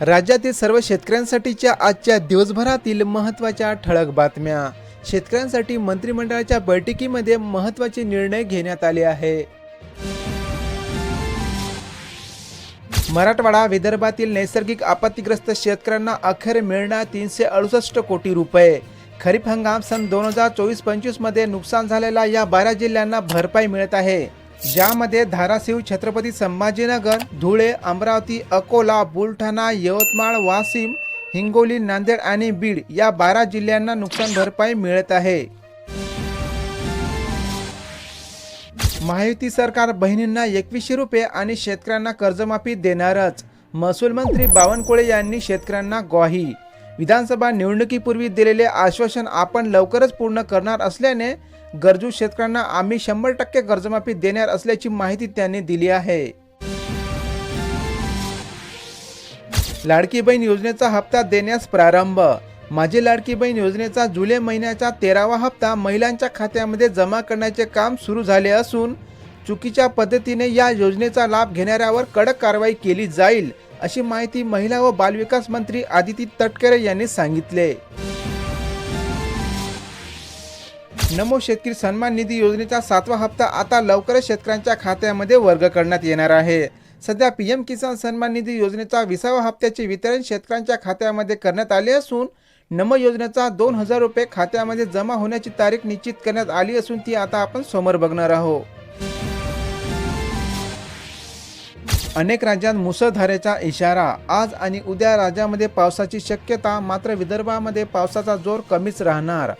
राज्यातील सर्व शेतकऱ्यांसाठीच्या आजच्या दिवसभरातील महत्त्वाच्या ठळक बातम्या. शेतकऱ्यांसाठी मंत्रिमंडळाच्या बैठकीमध्ये महत्त्वाचे निर्णय घेण्यात आले आहे. मराठवाडा विदर्भातील नैसर्गिक आपत्तीग्रस्त शेतकऱ्यांना अखेर मिळणार तीनशे अडुसष्ट कोटी रुपये. खरीप हंगाम सन दोन हजार चोवीस पंचवीसमध्ये नुकसान झालेल्या या बारा जिल्ह्यांना भरपाई मिळत आहे. ज्यामध्ये धाराशिव छत्रपती संभाजीनगर धुळे अमरावती अकोला बुलढाणा यवतमाळ वाशिम हिंगोली नांदेड आणि बीड या बारा जिल्ह्यांना नुकसान भरपाई मिळत आहे. महायुती सरकार बहिणींना एकवीसशे रुपये आणि शेतकऱ्यांना कर्जमाफी देणारच महसूल मंत्री बावनकुळे यांनी शेतकऱ्यांना ग्वाही. विधानसभा निवडणुकीपूर्वी दिलेले आश्वासन आपण लवकरच पूर्ण करणार असल्याने गरजू शेतकऱ्यांना आम्ही शंभर टक्के कर्जमाफी देणार असल्याची माहिती त्यांनी दिली आहे. लाडकी बहीण योजनेचा हप्ता देण्यास प्रारंभ. माझी लाडकी बहीण योजनेचा जुलै महिन्याचा तेरावा हप्ता महिलांच्या खात्यामध्ये जमा करण्याचे काम सुरू झाले असून चुकीच्या पद्धतीने या योजनेचा लाभ घेणाऱ्यावर कडक कारवाई केली जाईल अशी माहिती महिला व बालविकास मंत्री आदिती तटकरे यांनी सांगितले. नमो शेतकरी सन्मान निधी योजनेचा सातवा हप्ता आता लवकरच शेतकऱ्यांच्या खात्यामध्ये वर्ग करण्यात येणार आहे. सध्या पी एम किसान सन्मान निधी योजनेचा विसाव्या हप्त्याचे वितरण शेतकऱ्यांच्या खात्यामध्ये करण्यात आले असून नमो योजनेचा दोन हजार रुपये खात्यामध्ये जमा होण्याची तारीख निश्चित करण्यात आली असून ती आता आपण समोर बघणार आहोत. अनेक राज्यात मुसळधारेचा इशारा. आज आणि उद्या राज्यामध्ये पावसाची शक्यता मात्र विदर्भामध्ये पावसाचा जोर कमीच राहणार.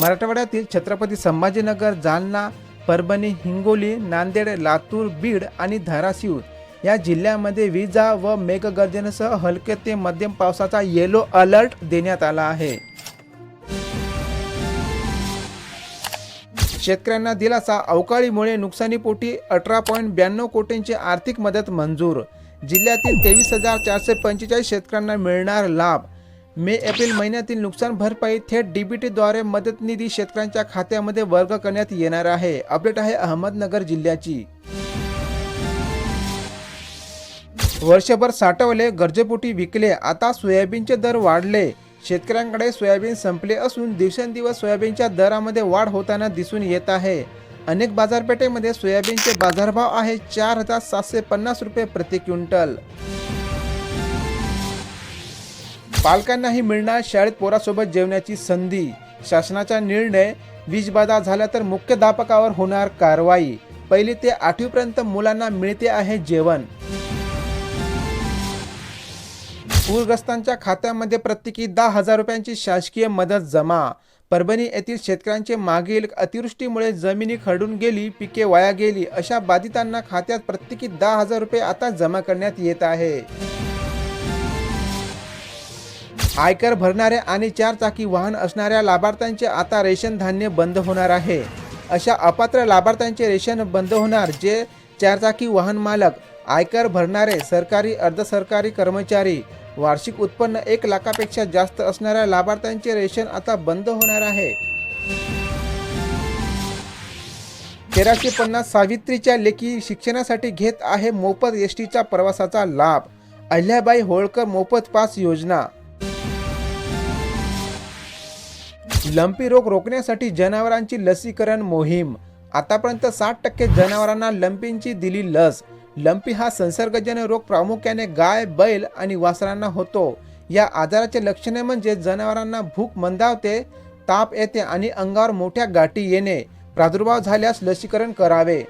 मराठवाड्यातील छत्रपती संभाजीनगर जालना परभणी हिंगोली नांदेड लातूर बीड आणि धाराशिव या जिल्ह्यामध्ये विजा व मेघगर्जनेसह हलके ते मध्यम पावसाचा येलो अलर्ट देण्यात आला आहे. शेतकऱ्यांना दिलासा अवकाळीमुळे नुकसानीपोटी अठरा पॉईंट ब्याण्णव कोटींची आर्थिक मदत मंजूर. जिल्ह्यातील तेवीस हजार चारशे पंचेचाळीस शेतकऱ्यांना मिळणार लाभ. मे एप्रिल महिन्यातील नुकसान भरपाई थेट डीबीटीद्वारे मदत निधी शेतकऱ्यांच्या खात्यामध्ये वर्ग करण्यात येणार आहे. अपडेट आहे अहमदनगर जिल्ह्याची. वर्षभर साठवले गरजेपोटी विकले आता सोयाबीनचे दर वाढले. शेतकऱ्यांकडे सोयाबीन संपले असून दिवसेंदिवस सोयाबीनच्या दरामध्ये वाढ होताना दिसून येत आहे. अनेक बाजारपेठेमध्ये सोयाबीनचे बाजारभाव आहे चार हजार सातशे पन्नास रुपये प्रति क्विंटल. पालकांनाही मिळणार शाळेत पोरासोबत जेवण्याची संधी. शासनाचा निर्णय वीजबाधा झाला तर मुख्याध्यापकावर होणार कारवाई. पहिली ते आठवीपर्यंत मुलांना मिळते आहे जेवण. पूरग्रस्तांच्या खात्यामध्ये प्रत्येकी दहा हजार रुपयांची शासकीय मदत जमा. परभणी येथील शेतकऱ्यांचे मागील अतिवृष्टीमुळे जमिनी खरडून गेली पिके वाया गेली अशा बाधितांना खात्यात प्रत्येकी दहा हजार रुपये आता जमा करण्यात येत आहे. आयकर भरणाऱ्या आणि चार चाकी वाहन असणाऱ्या लाभार्थ्यांचे आता रेशन धान्य बंद होणार आहे. अशा अपात्र लाभार्थ्यांचे रेशन बंद होणार जे चारचाकी वाहन मालक आयकर भरणारे सरकारी अर्धसरकारी कर्मचारी वार्षिक उत्पन्न एक लाखापेक्षा जास्त असणाऱ्या लाभार्थ्यांचे रेशन आता बंद होणार आहे. तेराशे पन्नास सावित्रीच्या लेखी शिक्षणासाठी घेत आहे मोफत एस टीचा प्रवासाचा लाभ. अहिल्याबाई होळकर मोफत पास योजना. लंपी रोग रोखण्यासाठी जनावरांची लसीकरण मोहीम. आतापर्यंत साठ टक्के जनावरांना लंपींची दिली लस. लंपी हा संसर्गजन्य रोग प्रामुख्याने गाय बैल आणि वासरांना होतो. या आजाराचे लक्षणे म्हणजे जनावरांना भूक मंदावते ताप येते आणि अंगावर मोठ्या गाठी येणे. प्रादुर्भाव झाल्यास लसीकरण करावे.